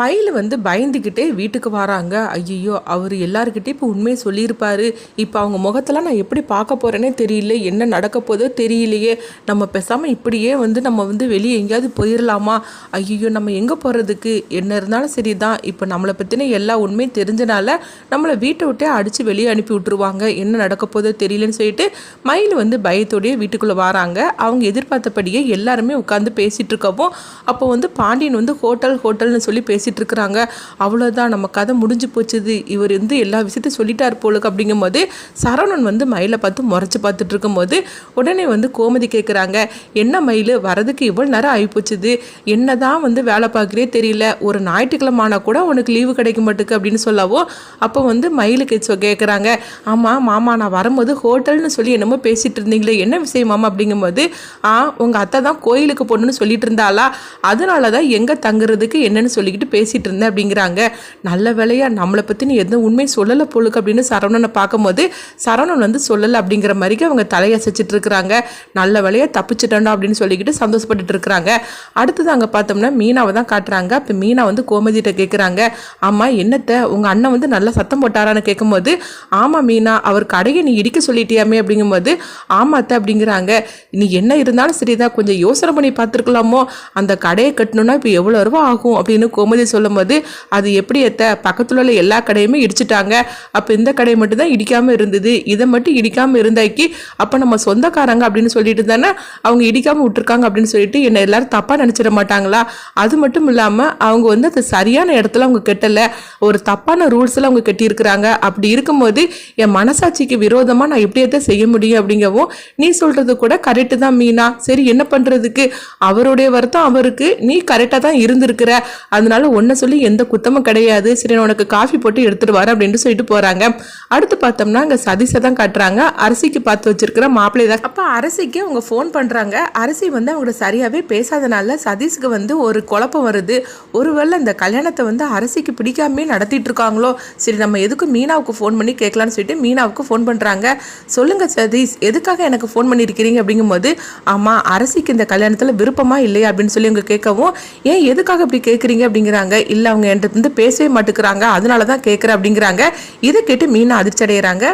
மயில் வந்து பயந்துக்கிட்டே வீட்டுக்கு வராங்க. ஐயோ அவர் எல்லாருக்கிட்டே இப்போ உண்மையை சொல்லியிருப்பாரு. இப்போ அவங்க முகத்தெல்லாம் நான் எப்படி பார்க்க போகிறேனே தெரியல. என்ன நடக்க போதோ தெரியலையே. நம்ம பேசாமல் இப்படியே வந்து நம்ம வந்து வெளியே எங்கேயாவது போயிடலாமா ஐயோ நம்ம எங்கே போகிறதுக்கு என்ன இருந்தாலும் சரி தான் இப்போ நம்மளை பற்றின எல்லா உண்மையும் தெரிஞ்சனால நம்மளை வீட்டை விட்டே அடித்து வெளியே அனுப்பி விட்டுருவாங்க. என்ன நடக்க போதோ தெரியலன்னு சொல்லிட்டு மயில் வந்து பயத்தோடையே வீட்டுக்குள்ளே வராங்க. அவங்க எதிர்பார்த்தபடியே எல்லாருமே உட்காந்து பேசிகிட்டு இருக்கவும் அப்போ வந்து பாண்டியன் வந்து ஹோட்டல் ஹோட்டல்னு சொல்லி பேசி பேசிகிட்டு இருக்கிறாங்க அவ்வளோதான் நம்ம கதை முடிஞ்சு போச்சுது. இவர் வந்து எல்லா விஷயத்தையும் சொல்லிட்டார் போலுக்கு அப்படிங்கும்போது சரவணன் வந்து மயிலை பார்த்து முறைச்சி பார்த்துட்டு இருக்கும்போது உடனே வந்து கோமதி கேட்குறாங்க என்ன மயில் வரதுக்கு இவ்வளோ நேரம் ஆகிப்போச்சுது என்ன தான் வந்து வேலை பார்க்குறே தெரியல. ஒரு ஞாயிற்றுக்கிழமை ஆனால் கூட உனக்கு லீவு கிடைக்க மாட்டுக்கு அப்படின்னு சொல்லவோ அப்போ வந்து மயிலுக்கு சொ கேட்குறாங்க ஆமாம் மாமா நான் வரும்போது ஹோட்டல்னு சொல்லி என்னமோ பேசிகிட்டு இருந்தீங்களே என்ன விஷயம் மாமா? அப்படிங்கும்போது ஆ உங்கள் அத்தை தான் கோயிலுக்கு போகணுன்னு சொல்லிட்டு இருந்தாளா அதனால தான் எங்கே தங்குறதுக்கு என்னன்னு சொல்லிக்கிட்டு பேசிகிட்டு இருந்தேன் அப்படிங்கிறாங்க. நல்ல வேலையாக நம்மளை பற்றி நீ எந்த உண்மை சொல்லலை பொழுக்கு அப்படின்னு சரவணனை பார்க்கும்போது சரவணன் வந்து சொல்லலை அப்படிங்கிற மாதிரிக்கு அவங்க தலையசைச்சிட்டு இருக்கிறாங்க. நல்ல வேலையாக தப்பிச்சிட்டோண்டா அப்படின்னு சொல்லிக்கிட்டு சந்தோஷப்பட்டுட்டு இருக்கிறாங்க. அடுத்தது அங்கே பார்த்தோம்னா மீனாவை தான் காட்டுறாங்க. இப்போ மீனா வந்து கோமதிகிட்ட கேட்குறாங்க ஆமாம் என்னத்தை? உங்கள் அண்ணன் வந்து நல்லா சத்தம் போட்டாரான்னு கேட்கும்போது ஆமாம் மீனா அவர் கடையை நீ இடிக்க சொல்லிட்டியாமே அப்படிங்கும்போது ஆமாத்த அப்படிங்கிறாங்க. நீ என்ன இருந்தாலும் சரிதான். கொஞ்சம் யோசனை பண்ணி பார்த்துருக்கலாமோ? அந்த கடையை கட்டணும்னா இப்போ எவ்வளோ ரூபா ஆகும் அப்படின்னு கோமதி சொல்லும்போது அது எப்படி எத்த பக்கத்தில் உள்ள எல்லா கடையுமே இடிச்சிட்டாங்க. அப்போ இந்த கடை மட்டும் தான் இடிக்காமல் இருந்தது. இதை மட்டும் இடிக்காமல் இருந்தாக்கி அப்போ நம்ம சொந்தக்காரங்க அப்படின்னு சொல்லிட்டு தானே அவங்க இடிக்காமல் விட்டுருக்காங்க அப்படின்னு சொல்லிட்டு என்னை எல்லாரும் தப்பாக நினச்சிட மாட்டாங்களா? அது மட்டும் இல்லாமல் அவங்க வந்து அது சரியான இடத்துல அவங்க கெட்டலை. ஒரு தப்பான ரூல்ஸில் அவங்க கட்டியிருக்கிறாங்க. அப்படி இருக்கும்போது என் மனசாட்சிக்கு விரோதமாக நான் எப்படியத்தை செய்ய முடியும் அப்படிங்கவும் நீ சொல்கிறது கூட கரெக்டு தான் மீனா. சரி என்ன பண்ணுறதுக்கு அவருடைய வருத்தம் அவருக்கு. நீ கரெக்டாக தான் இருந்திருக்கிற. அதனால ஒன்றை சொல்லி எந்த குத்தமும் கிடையாது. சரி நான் உனக்கு காஃபி போட்டு எடுத்துட்டு வரேன் அப்படின்ட்டு சொல்லிட்டு போகிறாங்க அடுத்து பார்த்தோம்னா அங்கே சதீஷை தான் காட்டுறாங்க. அரிசிக்கு பார்த்து வச்சிருக்கிற மாப்பிள்ளை தான் அப்போ அரசிக்கு அவங்க ஃபோன் பண்ணுறாங்க அரசி வந்து அவங்கள சரியாகவே பேசாதனால சதீஷ்க்கு வந்து ஒரு குழப்பம் வருது. ஒருவேளை இந்த கல்யாணத்தை வந்து அரசிக்கு பிடிக்காமே நடத்திட்டு இருக்காங்களோ? சரி நம்ம எதுக்கு மீனாவுக்கு ஃபோன் பண்ணி கேட்கலான்னு சொல்லிட்டு மீனாவுக்கு ஃபோன் பண்ணுறாங்க சொல்லுங்க சதீஷ் எதுக்காக எனக்கு ஃபோன் பண்ணியிருக்கிறீங்க அப்படிங்கும்போது ஆமாம் அரசிக்கு இந்த கல்யாணத்தில் விருப்பமா இல்லையா அப்படின்னு சொல்லி அவங்க கேட்கவும் ஏன் எதுக்காக இப்படி கேட்குறீங்க? அப்படிங்கிற அப்படிங்கிறாங்க இல்லை அவங்க என்கிட்ட வந்து பேசவே மாட்டேங்கிறாங்க. அதனால தான் கேட்குறேன் அப்படிங்கிறாங்க. இதை கேட்டு மீனா அதிர்ச்சி அடைகிறாங்க